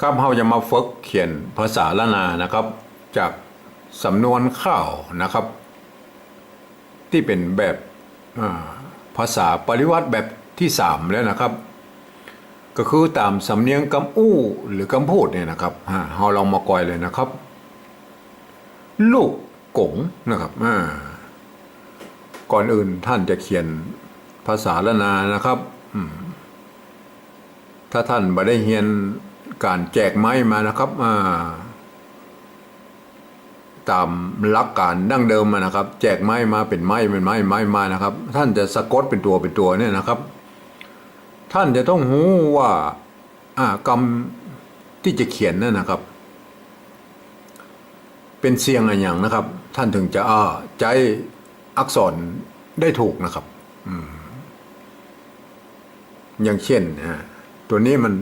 ครับเราจะมาฝึกเขียนภาษาละนานะครับ จากสำนวนข้าวนะครับ ที่เป็นแบบภาษาปริวัติแบบที่สามแล้วนะครับ ก็คือตามสำเนียงกำอู้หรือกำพูดเนี่ยนะครับเราลองมากอยเลยนะครับ ลูกกงนะครับก่อนอื่นท่านจะเขียนภาษาละนานะครับถ้าท่านมาได้เรียน การแจกไม้มานะครับตามหลักการดั้งเดิมมานะครับ แจกไม้มาเป็นไม้เป็นไม้ไม้มานะครับ ท่านจะสะกดเป็นตัวเป็นตัวเนี่ยนะครับ ท่านจะต้องหูว่าอ่ากรรมที่จะเขียนนั่นนะครับ เป็นเสียงอะไรอย่างนะครับ ท่านถึงจะอ่าใจอักษรได้ถูกนะครับ อืมอย่างเช่นตัวนี้มัน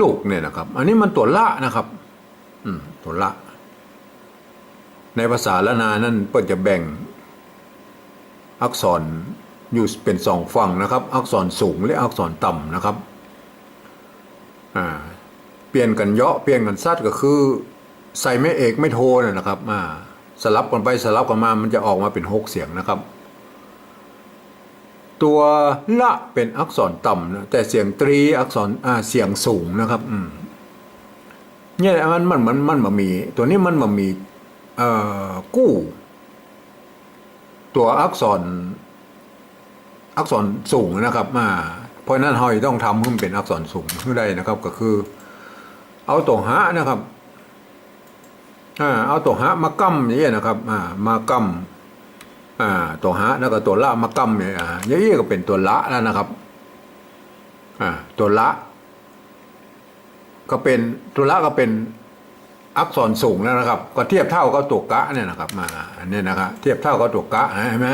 ลูกเนี่ยนะครับ อันนี้มันตัวละนะครับ อืมตัวละ ในภาษาละนานั่นเปิดจะแบ่ง อักษรอยู่เป็นสองฝั่งนะครับ อักษรสูงและอักษรต่ำนะครับ อ่า เปลี่ยนกันเยาะเปลี่ยนกันซัดก็คือ ใส่ไม่เอกไม่โทนะนะครับ อ่า สลับกันไปสลับกันมา มันจะออกมาเป็นหกเสียงนะครับ ตัวละเป็นอักษรต่ำนะแต่เสียงตรีอักษรอ่าเสียงสูงนะครับอืมเนี่ยมันมันมันมันมามี ตัวนี้มันมามีเอ่อกู้ ตัวอักษร อักษรสูงนะครับมาเพราะนั้นเฮาต้องทำให้มันเป็นอักษรสูงขึ้นได้นะครับ ก็คือ เอาตัวหะนะครับอ่าเอาตัวหะมากั้มอย่างนี้ยนะครับอ่ามากั้ม อ่าตัวหะแล้วก็ตัวละมากั้มเนี่ยอ่าอย่ก็เป็นตัวละแล้วนะครับ อ่า ตัวละ ก็เป็นตัวละก็เป็นอักษรสูงแล้วนะครับ ก็เทียบเท่ากับตัวกะเนี่ยนะครับมาอันนี้นะครับเทียบเท่ากับตัวกะนะเห็นไหม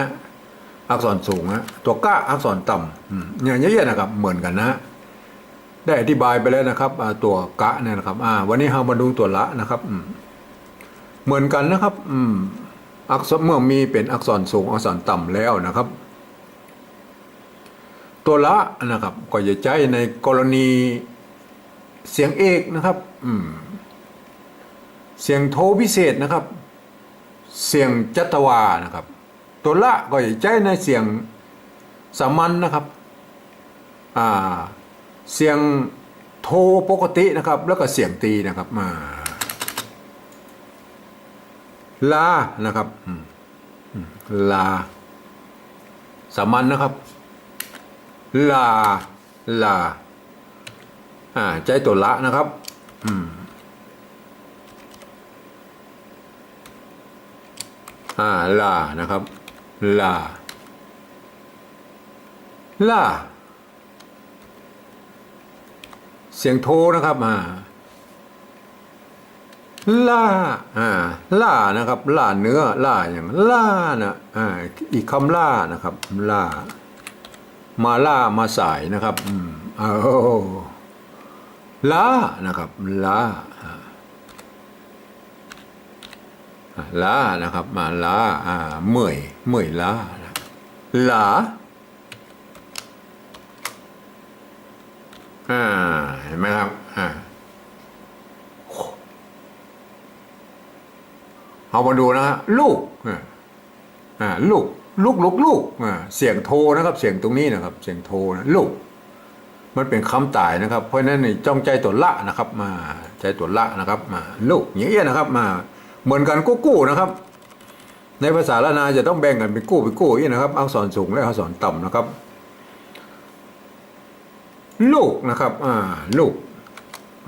อักษรสูงนะตัวกะอักษรต่ำอืมอย่างนี้ยนะครับ เหมือนกันนะได้อธิบายไปแล้วนะครับอ่าตัวกะเนี่ยนะครับ อ่า วันนี้เรามาดูตัวละนะครับอืมเหมือนกันนะครับ อืม อักษรเมื่อมีเป็นอักษรสูงอักษรต่ำแล้วนะครับ ตัวละนะครับก็จะใช้ในกรณีเสียงเอกนะครับอืมเสียงโทพิเศษนะครับ เสียงจัตวานะครับ ตัวละก็จะใช้ในเสียงสามัญนะครับอ่าเสียงโทปกตินะครับ แล้วก็เสียงตีนะครับมา ลานะครับลาสามัญนะครับ ลา ลา อ่า ใจตัวละนะครับ อืม อ่า ลา นะครับ ลา ลา เสียงโทนะครับ อ่า ล่าอ่าล่านะครับ ล่าเนื้อล่าอย่างล่านะอ่าอีกคำล่านะครับ ล่า มาล่ามาสายนะครับอืมเอาล่านะครับล่าอ่าล่านะครับมาล่าอ่าเมื่อยเมื่อยล่านะลาอ่าเห็นไหมครับ อ่า เอามาดูนะฮะลูกอ่าลูกลูกลูกลูกอ่าเสียงโทนะครับเสียงตรงนี้นะครับ เสียงโทนะลูก มันเป็นคำตายนะครับ เพราะฉะนั้นจ้องใจตัวละนะครับ มาใจตัวละนะครับ มาลูกอย่างเงี้ยนะครับ มาเหมือนกันกู้กู้นะครับ ในภาษาละนาจะต้องแบ่งกันเป็นกู้เป็นกู้อย่างนี้นะครับอักษรสูงและอักษรต่ำนะครับ ลูกนะครับ อ่าลูก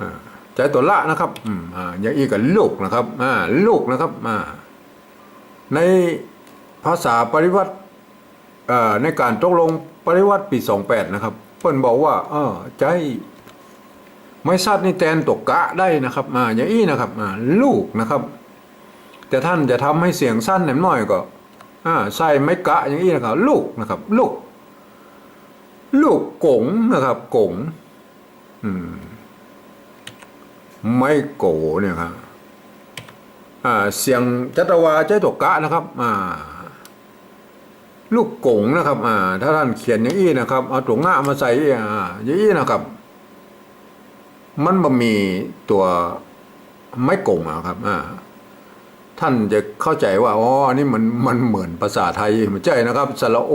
อ่า ใจตัวละนะครับอืมอ่าอย่างอีกกับลูกนะครับอ่าลูกนะครับอ่าในภาษาปริวัติเอ่อในการตกลงปริวัติปีสองแปดนะครับเพิ่นบอกว่าเออใจไม่ซัดนี่แตนตกกะได้นะครับอ่าอย่างอี้นะครับอ่าลูกนะครับ แต่ท่านจะทำให้เสียงสั้นหน่อยหน่อยก็อ่าใส่ไม่กะอย่างอี้นะครับ ลูกนะครับ ลูก ลูกกงนะครับกงอืม ไม่โกเนี่ยครับเสียงจัตวาใจตกกะนะครับลูกกงนะครับถ้าท่านเขียนอย่างนี้นะครับ เอาตัวง่ามาใส่อย่างนี้นะครับ มันบ่มีตัวไม่กงอะครับท่านจะเข้าใจว่าอ๋ออันนี่มันมันเหมือนภาษาไทยมันใช่นะครับสระโอ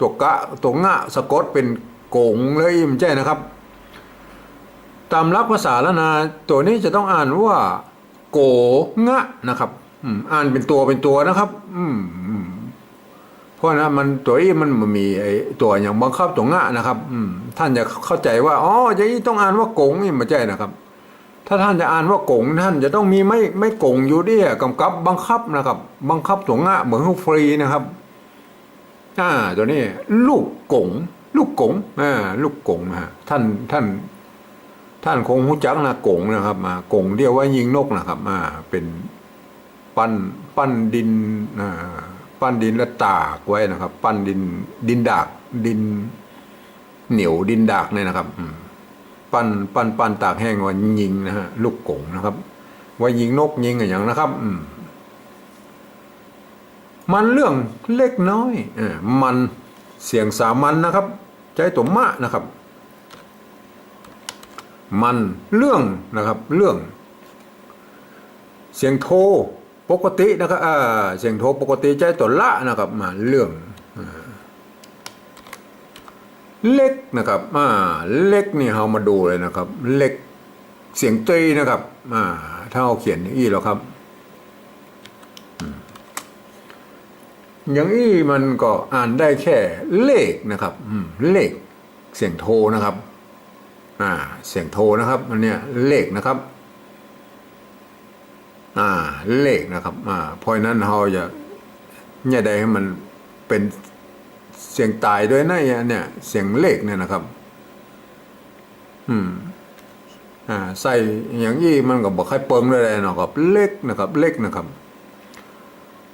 ตัวกะตัวงะสะกดเป็นโกงเลยมันใช่นะครับ ตามลักภาษาแล้วนะตัวนี้จะต้องอ่านว่า โกงะนะครับอืมอ่านเป็นตัวเป็นตัวนะครับอืมเพราะนะมันตัวนี้มันมีไอตัวอย่างบังคับตัวงะนะครับอืมท่านจะเข้าใจว่าอ๋ออย่างนี้ต้องอ่านว่าโกงนี่ไม่ใช่นะครับ ถ้าท่านจะอ่านว่าโกงท่านจะต้องมีไม่ไม่โกงอยู่ด้วยกำกับบังคับนะครับ บังคับตัวงะเหมือนฟรีนะครับอ่าตัวนี้ ลูกกงลูกกงอ่าลูกกงนะฮะท่านท่าน ท่านคงรู้จักนะกงนะครับมากงเรียกว่ายิงนกนะครับอ่าเป็นปั้นปั้นดินปั้นดินแล้วตากไว้นะครับ ปั้นดินดินดากดินเหนียวดินดากเนี่ยนะครับปั้นปั้นปั้นตากแห้งว่ายิงนะฮะลูกกงนะครับ ว่ายิงนกยิงอะไรอย่างนะครับ อืมันเรื่องเล็กน้อยเออมันเสียงสามัญนะครับ ใจตัวมะนะครับ มันเรื่องนะครับเรื่อง เสียงโทปกตินะครับเสียงโทปกติใจตัวละนะครับมาเรื่องเล็กนะครับอ่าเล็กนี่เรามาดูเลยนะครับ เล็กเสียงตรีนะครับอ่าถ้าเราเขียนอย่างนี้แล้วครับอย่างนี้มันก็อ่านได้แค่เลขนะครับอืมเลขเสียงโทนะครับ อ่าเสียงโทนะครับอันเนี้ยเลขนะครับอ่าเลขนะครับอ่าเพราะนั้นเราจะเนี่ยใดให้มันเป็นเสียงตายด้วยนะเนี่ย เสียงเลขเนี่ยนะครับ อืมอ่าใส่อย่างนี้มันก็บอกให้เปิงเลยนะครับ เลขนะครับ เลขนะครับ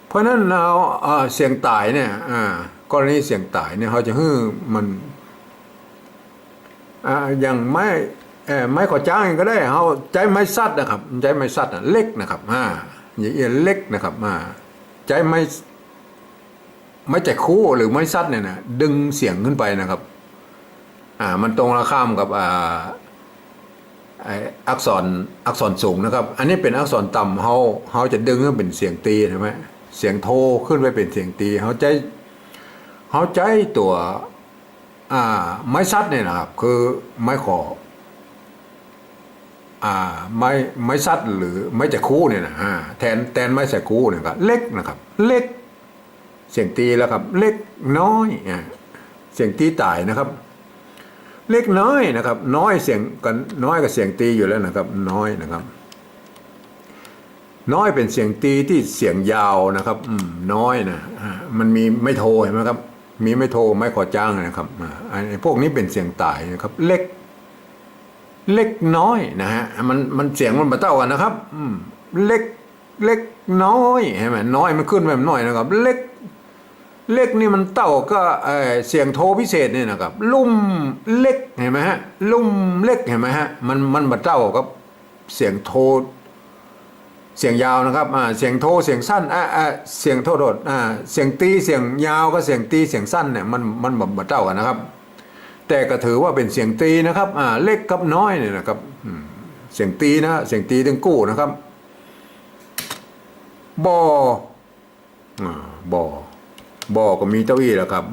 เพราะนั้นเราอ่าเสียงตายเนี่ย อ่ากรณีเสียงตายเนี่ยเขาจะฮื้อมัน อ่าอย่างไม้เอ่อไม้ขอจ้างก็ได้เขาใจไม้ซัดนะครับใจไม้ซัดน่ะเล็กนะครับอ่าอย่างเอียเล็กนะครับอ่าใจไม้ไม้แจกคู่หรือไม้ซัดเนี่ยนะดึงเสียงขึ้นไปนะครับอ่ามันตรงระข้ามกับอ่าอักษรอักษรสูงนะครับ อันนี้เป็นอักษรต่ำเขาเขาจะดึงให้นเป็นเสียงตีใช่ไหมเสียงโทขึ้นไปเป็นเสียงตีเขาใจเขาใจตัว อ่าไม้ซัดเนี่ยนะครับ คือไม้ขออ่าไม้ไม้ซัดหรือไม้จะคู่เนี่ยนะแทนแทนไม้ใส่คู่เนี่ยครับเล็กนะครับ เล็ก เสียงตีแล้วครับ เล็กน้อยเสียงตีตายนะครับ เล็กน้อยนะครับ น้อยเสียงกันน้อยกับเสียงตีอยู่แล้วนะครับ น้อยนะครับ น้อยเป็นเสียงตีที่เสียงยาวนะครับ อืมน้อยนะมันมีไม่โทรเห็นไหมครับ มีไม่โทรไม่ขอจ้างนะครับอ่าไอ้พวกนี้เป็นเสียงตายนะครับ เล็ก เล็กน้อยนะฮะมันมันเสียงมันมาเท่ากันนะครับ อืม เล็ก เล็กน้อยเห็นไหมน้อยมันขึ้นแบบน้อยนะครับ เล็ก เล็กนี่มันเต่าก็เอ่อเสียงโทพิเศษเนี่ยนะครับ ลุ่มเล็กเห็นไหมฮะ ลุ่มเล็กเห็นไหมฮะ มันมันมาเต่ากับเสียงโท เสียงยาวนะครับอ่าเสียงโทเสียงสั้นอ่าอ่าเสียงโทโทษอ่าเสียงตีเสียงยาวก็เสียงตีเสียงสั้นเนี่ยมันมันแบบเท่ากันนะครับ แต่ก็ถือว่าเป็นเสียงตีนะครับอ่าเล็กกับน้อยเนี่ยนะครับเสียงตีนะเสียงตีถึงกู้นะครับบออ่บอบอก็มีเต้าอี้แหละครับ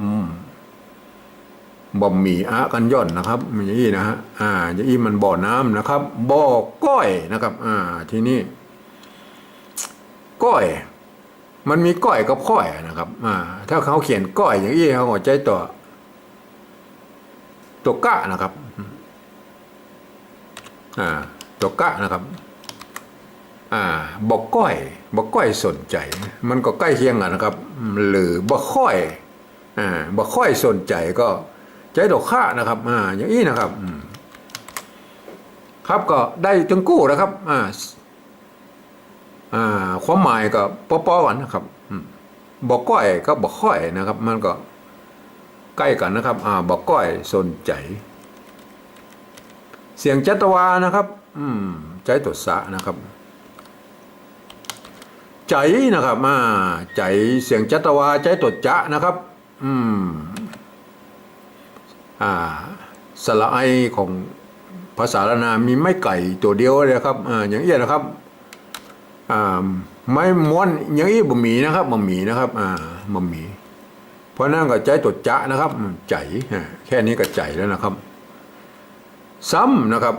บ่หมี่อะกันย่อนนะครับมันอย่างนี้นะฮะอ่าอย่างนี้มันบ่อน้ำนะครับบ่อก้อยนะครับ อ่า ทีนี้ ก้อย มันมีก้อยกับข้อยนะครับอ่าถ้าเขาเขียนก้อยอย่างนี้เขาก็ใจตัวตัวกะนะครับอ่าตัวกะนะครับอ่าบอกก้อยบอกก้อยสนใจ มันก็ใกล้เคียงกันนะครับ หรือบอกค่อยอ่าบอกค่อยสนใจก็ใจดอกค่านะครับอ่าอย่างนี้นะครับ ครับก็ได้ถึงกู้นะครับอ่า ความหมายก็ป้อๆกันนะครับบอกก้อยก็บอกค่อยนะครับ มันก็ใกล้กันนะครับอ่าบอกก้อยสนใจ เสียงจัตวานะครับ อืมใจตดสะนะครับ ใจนะครับอ่าใจเสียงจัตวาใจตดจะนะครับ อืมอ่าสระไอของภาษาละนามีไม่ไก่ตัวเดียวเลยครับอ่าอย่างเอี้ยนะครับ ไม่ม้วนอย่างอี้บะหมี่นะครับบะหมี่นะครับอ่าบะหมี่เพราะนั่นก็ใจตัวจะนะครับใจแค่นี้ก็ใจแล้วนะครับ ซ้ำนะครับ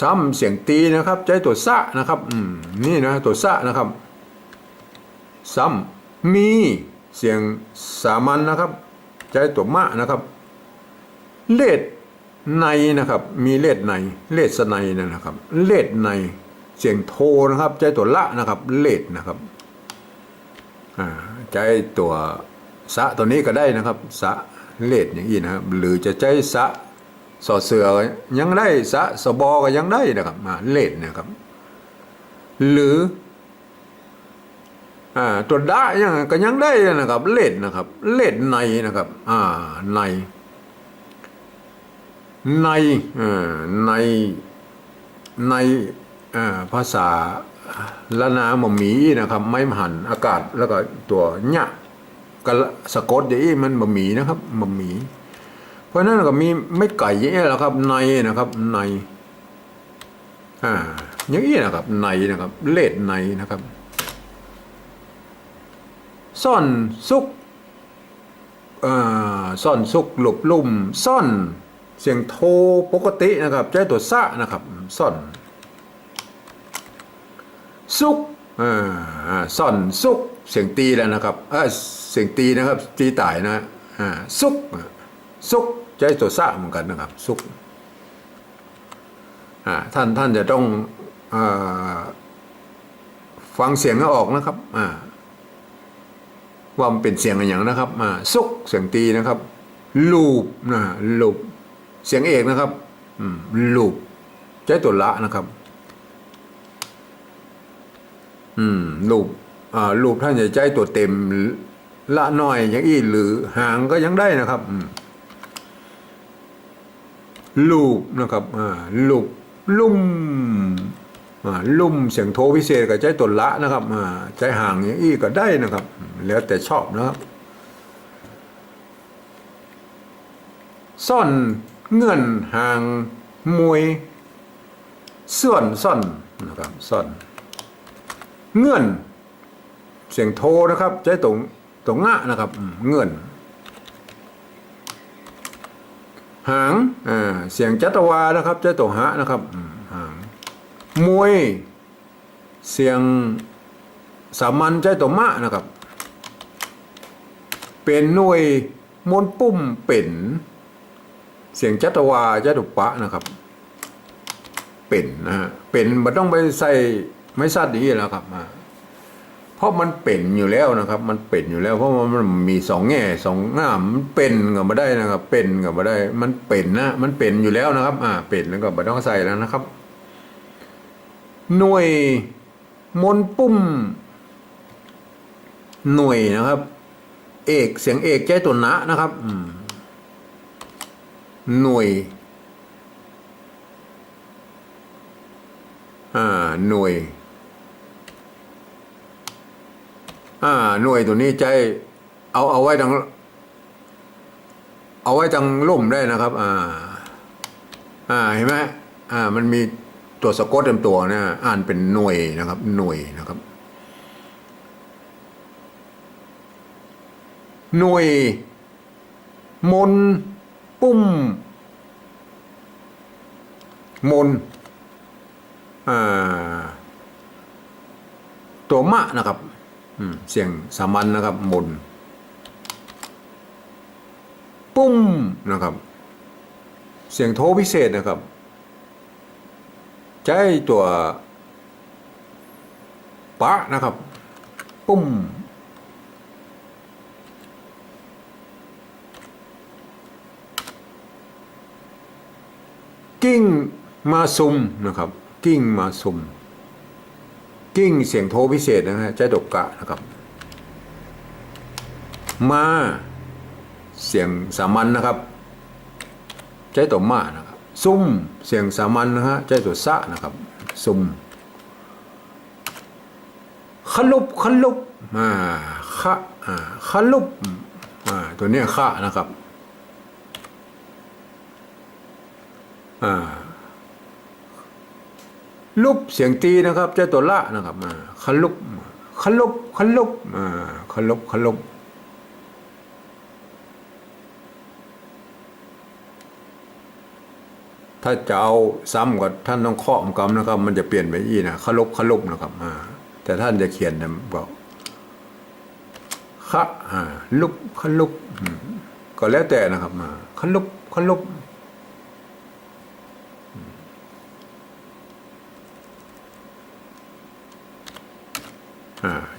ซ้ำเสียงตีนะครับ ใจตัวสะนะครับอืมนี่นะตัวสะนะครับ ซ้ำมีเสียงสามัญนะครับ ใจตัวมะนะครับ เลดในนะครับ มีเลดในเลดสในนะครับ เลดใน เสียงโทนะครับ ใจตัวละนะครับ เลดนะครับใจตัวสะตัวนี้ก็ได้นะครับสะเลดอย่างนี้นะครับ หรือจะใจสะสอดเสือก็ยังได้สะสบอก็ยังได้นะครับเลดนะครับ หรือตัวดะยังก็ยังได้นะครับ เลดนะครับ เลดในนะครับอ่าใน ในอ่อในใน ภาษาละนามหมีนะครับ ไม่หันอากาศแล้วก็ตัวหยะกะสะกดอย่างนี้มันบะหมี่นะครับบะหมี่เพราะนั้นก็มีไม่ไก่อย่างนี้แหละครับ ในนะครับ ใน อ่า อย่างนี้นะครับ ในนะครับ เลดในนะครับ ซ่อนซุกอ่าซ่อนซุกหลบลุ่ม ซ่อน เสียงโทปกตินะครับใจตัวซะนะครับ ซ่อน ซุกอ่าซ่อนซุก เสียงตีแล้วนะครับเออเสียงตีนะครับตีตายนะอ่าซุกซุกใจตัวซะเหมือนกันนะครับ ซุกอ่าท่านท่านจะต้องอาฟังเสียงให้ออกนะครับอ่าว่ามันเป็นเสียงอะไรอย่างนะครับมาซุกเสียงตีนะครับ ลูบนะลูบเสียงเอกนะครับ อืมลูบใจตัวละนะครับ อืมลูบอ่าลูบท่านจะใจตัวเต็มละน้อยอย่างอี้หรือหางก็ยังได้นะครับลูบนะครับอ่าลูบลุ่มอ่าลุ่มเสียงโทพิเศษกับใจตนละนะครับอ่าใจห่างอย่างอี้ก็ได้นะครับ แล้วแต่ชอบนะครับซ่อนเงื่อนห่างมวยส่วนซ่อนนะครับซ่อน เงื่อน เสียงโทนะครับใจตรงตรงงะนะครับเงื่อน หางเสียงจัตวานะครับใจตรงหะนะครับหางมวย เสียงสามัญใจตัวมะนะครับ เป็นหน่วยมนปุ่มเป็นเสียงจัตวาจัตุปะนะครับ เป็นนะฮะเป็นมันต้องไปใส่ ไม่ซัดอย่างนี้แล้วครับอ่าเพราะมันเป็นอยู่แล้วนะครับ มันเป็นอยู่แล้ว เพราะมันมีสองแง่สองง่ามันเป็นก็มาได้นะครับ เป็นก็มาได้ มันเป็นนะ มันเป็นอยู่แล้วนะครับ อ่า เป็นแล้วก็ไม่ต้องใส่แล้วนะครับ หน่วยมนปุ่ม หน่วยนะครับ เอกเสียงเอกใจตัวนะนะครับหน่วยอ่าหน่วย อ่า หน่วยตัวนี้ใจ เอาเอาไว้ทาง เอาไว้ทางล่มได้นะครับ อ่า อ่าเห็นไหมอ่า มันมีตัวสะกดเต็มตัวนะอ่านเป็นหน่วยนะครับ หน่วยนะครับ หน่วย มน ปุ้ม มนอ่าตัวมะนะครับ เสียงสามัญนะครับมนปุ้มนะครับ เสียงโทพิเศษนะครับใจตัวปะนะครับ ปุ้มกิ้งมาซุมนะครับ กิ้งมาซุม กิ้งเสียงโทพิเศษนะฮะใจดกกะนะครับ มาเสียงสามัญนะครับ ใจตัวมานะครับซุ่มเสียงสามัญนะฮะใจตัวสะนะครับซุ่มขลุบขลุบอ่าขะอ่าขลุบอ่าตัวเนี้ยขะนะครับอ่า ลุบเสียงตีนะครับใจตัวละนะครับมาขลุบขลุบขลุบอ่าขลุบขลุบถ้าจะเอาซ้ำกับท่านต้องเคาะกำนะครับ มันจะเปลี่ยนไปอีนะขลุบขลุบนะครับอ่าแต่ท่านจะเขียนนะบอกคะอ่าลุบขลุบก็แล้วแต่นะครับมาขลุบขลุบ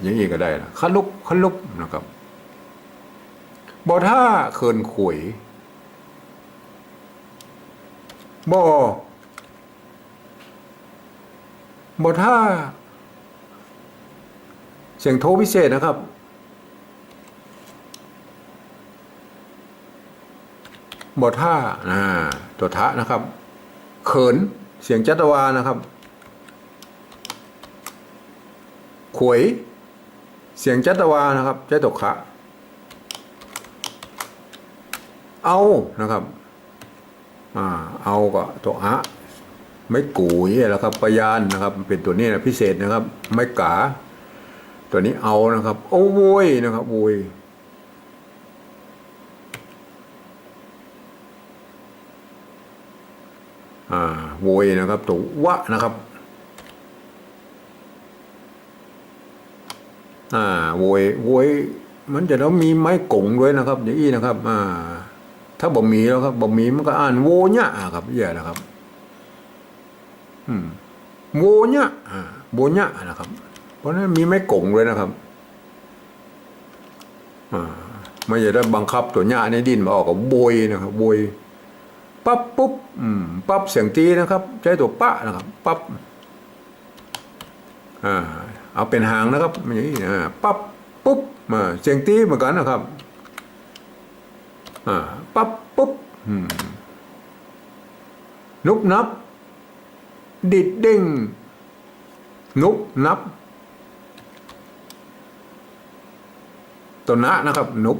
อ่าอย่างนี้ก็ได้นะขลุกขลุกนะครับบ่ท่าเคินขุยบ่บ่ท่าเสียงโทพิเศษนะครับบ่ท่าอ่าตัวทะนะครับ เขินเสียงจัตวานะครับขวย เสียงจัตวานะครับใจตกขะเอานะครับอ่าเอาก็ตัวอะไม่กูนี่แหละครับปยานนะครับ เป็นตัวนี้นะพิเศษนะครับ ไม่กา ตัวนี้เอานะครับ โอ้โวยนะครับโวยอ่าโวยนะครับ ตัววะนะครับ อ่าโวยโวยมันจะต้องมีไม้กงด้วยนะครับอย่างนี้นะครับ อ่า ถ้าบ่มีแล้วครับบ่มีมันก็อ่านโวญะครับเหี้ยนะครับ อืมโวญะอ่าโวญะนะครับ เพราะนั้นมีไม้กงด้วยนะครับ อ่าไม่จะได้บังคับตัวญะในดินมาออกกับโวยนะครับโวยปั๊บปุ๊บอืมปั๊บเสียงตีนะครับ ใช้ตัวปะนะครับปั๊บอ่า เอาเป็นหางนะครับอย่างนี้ปั๊บปุ๊บมาเสียงตีเหมือนกันนะครับปั๊บปุ๊บนุบนับ ดิดด้งนุบนับตัวนะนะครับนุบ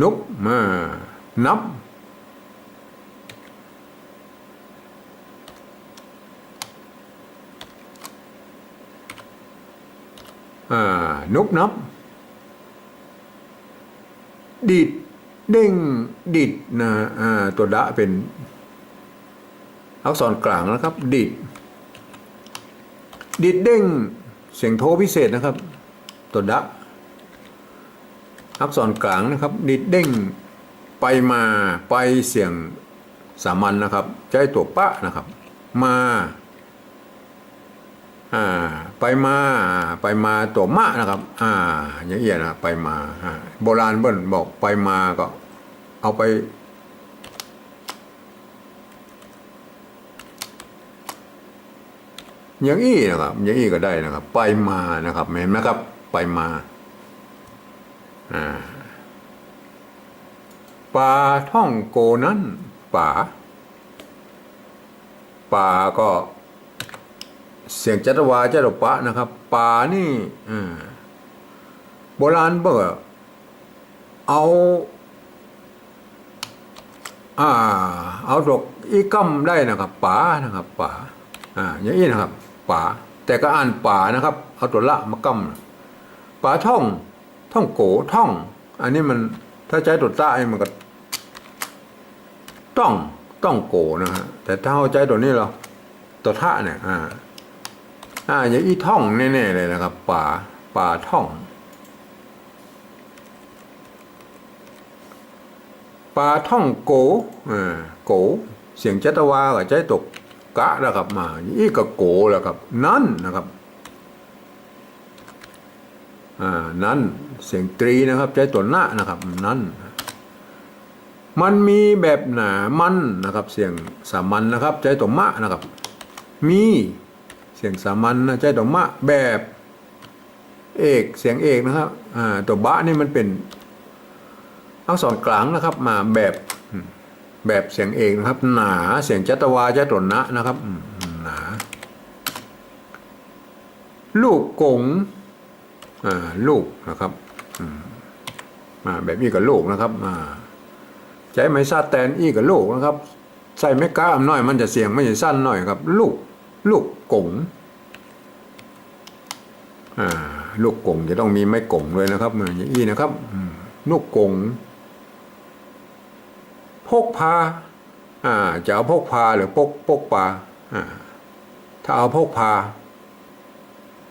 นุบมานับ นุบนับ ดิด เด้ง ดิดนะตัวดะเป็น อักษรกลางนะครับ ดิด ดิดเด้ง เสียงโทพิเศษนะครับ ตัวดะ อักษรกลางนะครับ ดิดเด้ง ไปมาไปเสียงสามัญนะครับใจตัวปะนะครับ มา อ่าไปมาไปมาตัวมะนะครับ อ่าอย่างเอียนะไปมาโบราณเบิ้ลบอกไปมาก็ เอาไป อย่างอี้นะครับ อย่างอี้ก็ได้นะครับ ไปมานะครับเห็นไหมครับไปมาอ่าปลาท่องโกนั้นป่าป่าก็ เสียงจัตวาจัตปะนะครับ ป่านี่โบราณเบอกเอาอ่าเอาดอกอีกัมได้นะครับป่านะครับป่าอ่าอย่างนี้นะครับป่าแต่ก็อ่านป่านะครับ เอาตัวละมากัมป่าท่อง ท่องโกท่อง อันนี้มันถ้าใช้ตัวใต้มันก็ต้องต้องโกนะฮะแต่ถ้าเอาใจตัวนี้เราตัวท่าเนี่ยอ่า อ่าอย่างอีท่องแน่ๆเลยนะครับ ป่าป่าท่อง ป่าท่องโกอ่าโก เสียงจัตวากับใจตกกะนะครับมาอีก็โกแล้วครับ นั่นนะครับอ่านั่นเสียงตรีนะครับ ใจตัวหน้านะครับ นั่นมันมีแบบหนามันนะครับ เสียงสามัญนะครับ ใจตัวมะนะครับ มี เสียงสามัญนะใจตัวมะแบบเอกเสียงเอกนะครับอ่าตัวบะนี่มันเป็นอักษรกลางนะครับ มาแบบแบบเสียงเอกนะครับ หนาเสียงจัตวาใจตัวนะนะครับหนาลูกกงอ่าลูกนะครับอ่าแบบนี้กับลูกนะครับอ่าใช้ไม้ซาแตนอีกับลูกนะครับ ใส่ไม่กล้ามหน่อย มันจะเสียงไม่จะสั้นหน่อยครับ ลูก ลูกกงอ่าลูกกงจะต้องมีไม้กงด้วยนะครับอย่างนี้นะครับลูกกงพกพาอ่าจะเอาพกพาหรือพกพกปลาอ่าถ้าเอาพกพา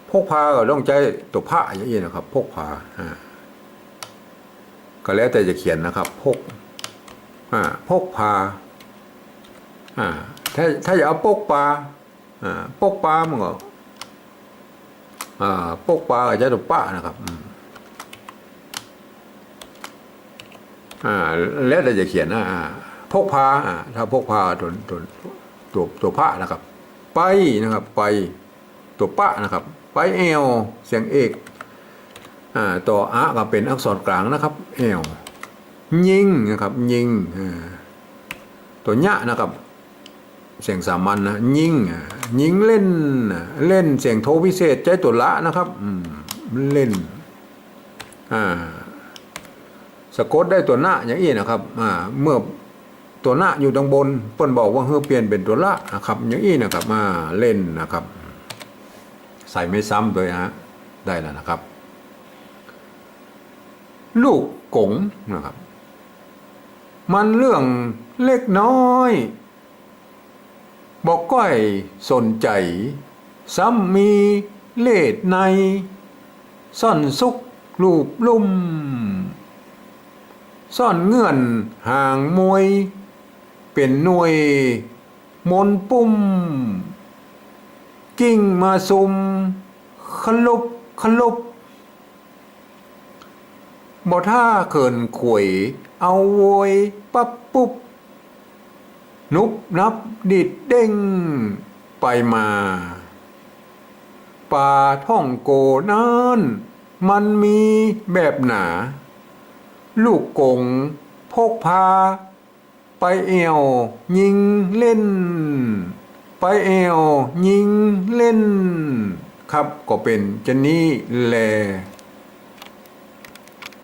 พกพาก็ต้องใช้ตัวผ้าอย่างนี้นะครับ พกพาอ่าก็แล้วแต่จะเขียนนะครับ พกอ่าพกพาอ่าถ้าถ้าอยากเอาปกปลา ปกปลามันก็อ่าปกปลาก็ใช้ตัวป้านะครับอ่าแล้วแต่จะเขียนนะอ่าพกพาถ้าพกพาตัวตัวตัวตัวผ้านะครับ ไปนะครับ ไปตัวป้านะครับ ไปเอวเสียงเอกอ่าตัวอะก็เป็นอักษรกลางนะครับเอวยิงนะครับ ยิงตัวญะนะครับ เสียงสามัญนะยิงอ่ะยิงเล่น เล่นเสียงโทพิเศษใจตัวละนะครับอืมเล่นอ่าสะกดได้ตัวหน้าอย่างนี้นะครับอ่าเมื่อตัวหน้าอยู่ตรงบนเปิ้นบอกว่าเฮือเปลี่ยนเป็นตัวละนะครับอย่างนี้นะครับมาเล่นนะครับ ใส่ไม่ซ้ำด้วยฮะได้แล้วนะครับ ลูกกงนะครับ มันเรื่องเล็กน้อย บอกก้อยสนใจ ซ้ำมีเลดใน ซ่อนซุกรูปลุ่ม ซ่อนเงื่อนห่างมวย เป็นหน่วย มนปุ่ม กิ้งมาซุมขลุบขลุบบ่ท่าเขินขวย เอาโวย ปั๊บปุ๊บ นุบนับดิดเด้ง ไปมา ป่าท่องโกนั้นมันมีแบบหนา ลูกกงพกพา ไปเอวยิงเล่น ไปเอวยิงเล่น ครับก็เป็นจะนี้แหล